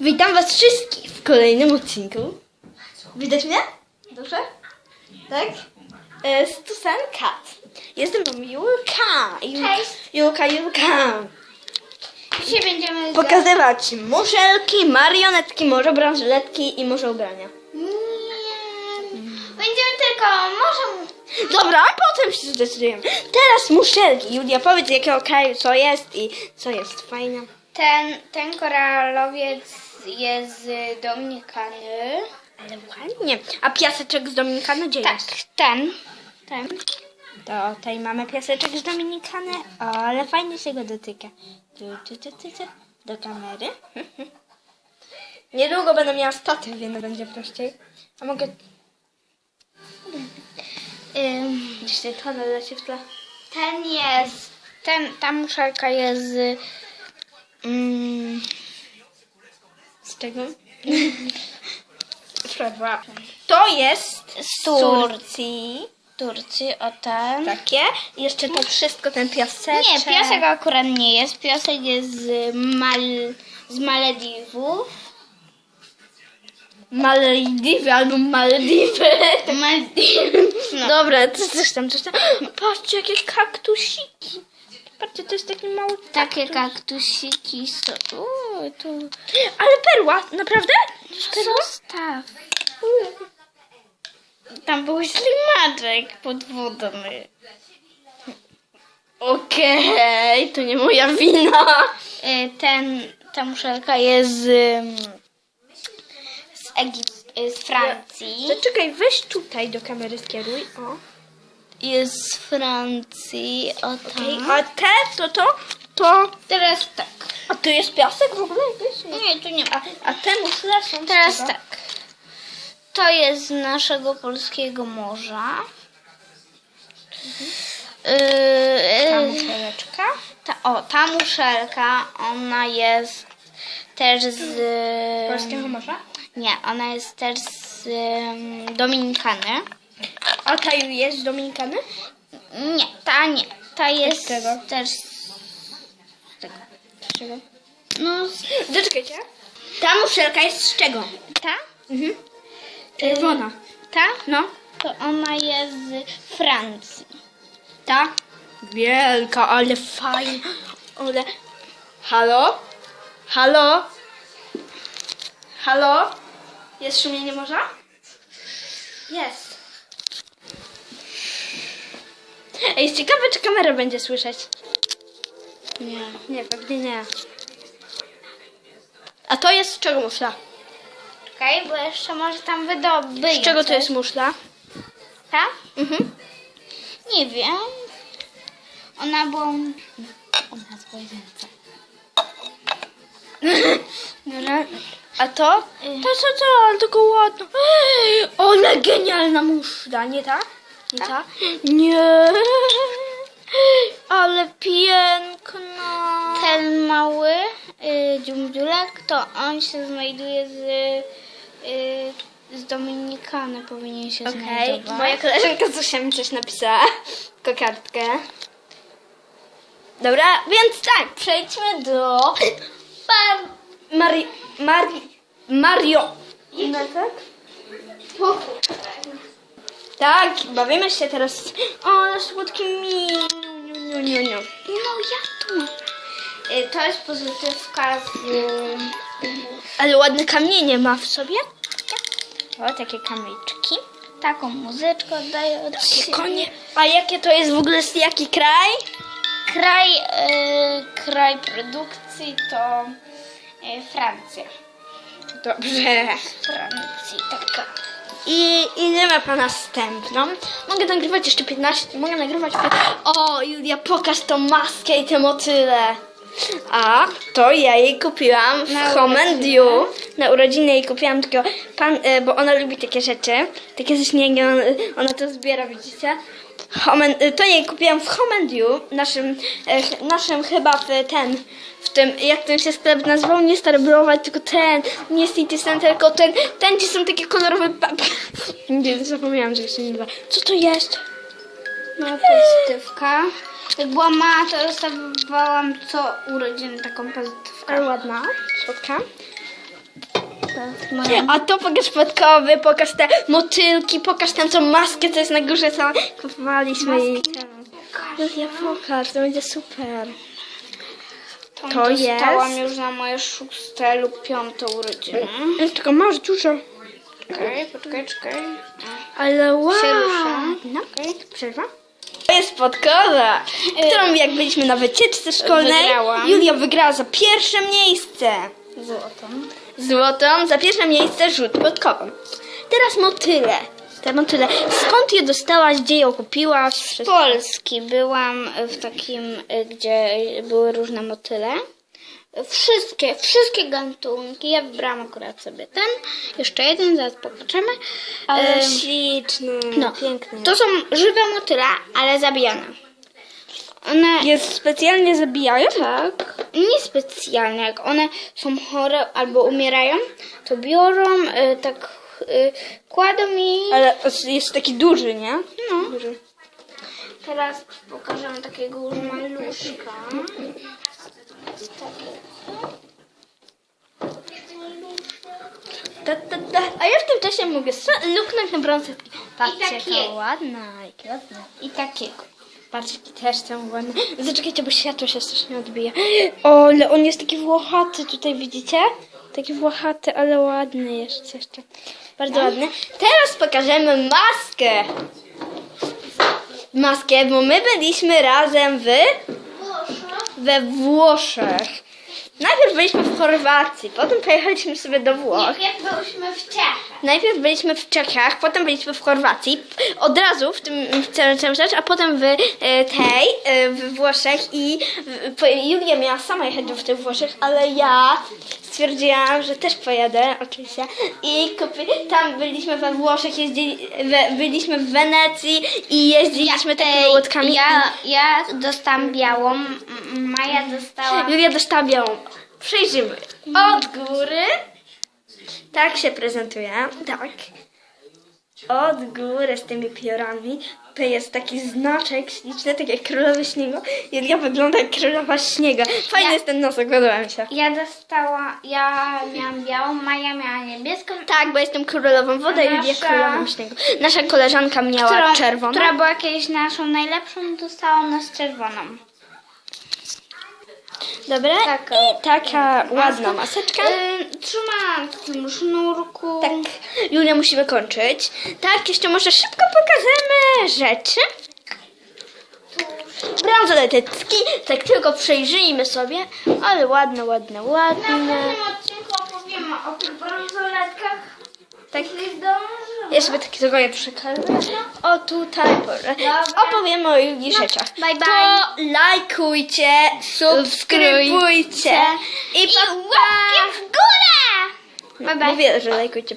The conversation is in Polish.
Witam was wszystkich w kolejnym odcinku. Widać mnie? Dobrze? Tak? E, Stusen Kat. Jestem mną Julka. Jul- Cześć. Julka, Julka. Dzisiaj będziemy Pokazywać muszelki, marionetki, może bransoletki i może ubrania. Nie. Będziemy tylko, może... Dobra, a potem się zdecydujemy. Teraz muszelki. Julia, powiedz jakiego kraju co jest i co jest fajne. Ten, ten koralowiec jest z Dominikany. Ale ładnie. A piaseczek z Dominikany gdzie Tak, jest? ten. Ten. To tutaj mamy piaseczek z Dominikany, o, ale fajnie się go dotyka. Tu, tu, tu, tu, tu. Do kamery. Niedługo będę miała statyw, więc będzie prościej. A mogę Ym, gdzieś tutaj tonę leci w tle. ten jest, ten, ta muszelka jest z... Mm, Z czego? Przerwa. To jest z Turcji. Turcji, o ten. Takie. I jeszcze to wszystko, ten piaseczek. Nie, piasek akurat nie jest. Piasek jest z, Mal, z Malediwów. Malediwy albo Malediwy. Malediwy. No. Dobra, to coś tam, coś tam. Patrzcie, jakie kaktusiki. Patrzcie, to jest taki mały Takie kaktusiki są. Uuu, tu. Ale perła, naprawdę? Perła? Zostaw. Tam był ślimaczek pod wodą. Okej, to nie moja wina. Y, Ten, ta muszelka jest z, z, Egip- z Francji. To czekaj, weź tutaj do kamery skieruj. O. Jest z Francji. O Okej, tak. A te, to to, to... Teraz tak. A tu jest piasek w ogóle jakiś? Nie, tu nie ma. A, te są z Teraz czego? tak. To jest z naszego polskiego morza. Yy, Ta yy, muszeleczka. ta, o, ta muszelka, ona jest też z... Polskiego morza. Nie, ona jest też z ym, Dominikany. A ta jest z Dominikany? Nie, ta nie. Ta jest czego? też z tego. Z czego? No, z, Zaczekajcie. Ta muszelka jest z czego? ta? Mhm. Czerwona. Ta? No. To ona jest z Francji. Ta? Wielka, ale fajna. Ale... Halo? Halo? Halo? Jest szumienie morza? Jest. Ej, jest ciekawe, czy kamera będzie słyszeć. Nie. Nie, pewnie nie. A to jest z czego muszla? Czekaj, bo jeszcze może tam wydobyć. Z czego to jest muszla? Ta? Mhm. Nie wiem. Ona była... Ona z łazience. Dobra. A to? To co, co, ale tylko ładno. Ej, ale genialna muszla, nie ta? Nie ta? Nie. Ale piękna. Ten mały y, dziumdziulek, to on się znajduje z, y, z Dominikany, powinien się Okej, znajdować. moja koleżanka Zosia mi coś napisała. Kokardkę. Dobra, więc tak, przejdźmy do Mar... Mari... Mari... Mario. No tak? Bawimy się teraz. O, słodki mi. Niu, niu. No ja tu. Y, to jest pozytywka z... Ale ładne kamienie ma w sobie. O, takie kamyczki. Taką muzyczkę oddaję od siebie. konie. A jakie to jest w ogóle, jaki kraj? Kraj, y, kraj produkcji to y, Francja. Dobrze. Francji, taka. I, I nie ma pana następną. Mogę nagrywać jeszcze 15. Mogę nagrywać. O, Julia, pokaż tą maskę i te motyle. A to ja jej kupiłam w Na Home and urodziny? You. Na urodziny jej kupiłam tylko pan, e, bo ona lubi takie rzeczy. Takie ze śniegiem, ona to zbiera, widzicie? E, to jej kupiłam w Home and You, naszym, e, naszym chyba w ten, w tym, jak ten się sklep nazywał, nie Stary Browar, tylko ten, nie City Center, tylko ten, ten, gdzie są takie kolorowe papier. Nie, zapomniałam, że się nie nazywa. Co to jest? No, pozytywka. Jak była mała, to dostawałam co urodziny taką pozytywkę. Ale ładna, słodka. A to pokaż podkowy, pokaż te motylki, pokaż tam tą maskę, co jest na górze, co kupowaliśmy i Ja pokaż, to będzie super. Tą to dostałam jest- już na moje szóste lub piąte urodziny. Tylko masz dużo. Czekaj, poczekaj, czekaj. Ale wow. Się. No, przerwa. To jest podkowa, którą jak byliśmy na wycieczce szkolnej, Wygrałam. Julia wygrała za pierwsze miejsce. Złotą. Złotą, za pierwsze miejsce rzut podkową. Teraz motyle. Te motyle. Skąd je dostałaś, gdzie ją kupiłaś? Z. Polski byłam w takim, y, gdzie były różne motyle. Wszystkie, wszystkie gatunki. Ja wybrałam akurat sobie ten. Jeszcze jeden, zaraz pokażemy. Ale śliczny, no, piękny. To są żywe motyle, ale zabijane. One jest specjalnie zabijają? tak, nie specjalnie, jak one są chore albo umierają, to biorą, y, tak y, kładą i... Ale jest taki duży, nie? No. Duży. Teraz pokażemy takiego już maluszka. Ta, ta, ta. A ja w tym czasie mogę luknąć na brązetki. Patrzcie, takie. jaka ładna. I takiego. Patrzcie, też są ładne. Zaczekajcie, bo światło się strasznie odbija. O, ale on jest taki włochaty, tutaj widzicie? Taki włochaty, ale ładny jest jeszcze. Bardzo ładny. Teraz pokażemy maskę. Maskę, bo my byliśmy razem w... we Włoszech. Najpierw byliśmy w Chorwacji, potem pojechaliśmy sobie do Włoch. Jak byliśmy w Czechach. Najpierw byliśmy w Czechach, potem byliśmy w Chorwacji, od razu w tym w całym, rzecz, a potem w e, tej, e, w Włoszech i w, po, Julia miała sama jechać do tych Włoszech, ale ja stwierdziłam, że też pojadę, oczywiście, i kupi, tam byliśmy we Włoszech, jeździli, we, byliśmy w Wenecji i jeździliśmy takimi łódkami. Ja, ja dostałam białą, Maja dostała... Julia dostała białą. Przejrzymy. Od góry. Tak się prezentuje. Tak. Od góry z tymi piorami. To jest taki znaczek śliczny, tak jak królowy śniegu. Julia wygląda jak królowa śniegu. Fajny Ja- jest ten nosek, podoba mi się. Ja dostała, ja miałam białą, Maja miała niebieską, Tak, bo jestem królową wody, A Julia królową śniegu. Nasza koleżanka miała którą, czerwoną. która była kiedyś naszą najlepszą, dostała nas czerwoną. Dobra. Taka. I taka ładna maseczka. Y, trzyma w tym sznurku. Tak, Julia, musimy kończyć. Tak, jeszcze może szybko pokażemy rzeczy. Bransoletki, tak tylko przejrzyjmy sobie, ale ładne, ładne, Na ładne. pewnym odcinku opowiemy o tych bransoletkach. Tak, Nie zdążymy. Ja sobie takie je przekażę. O tutaj, porę. opowiemy o Julii rzeczach. Bye, bye. To lajkujcie, subskrybujcie i pa, Łapki w górę! Bye, bye. Mówię, że lajkujcie,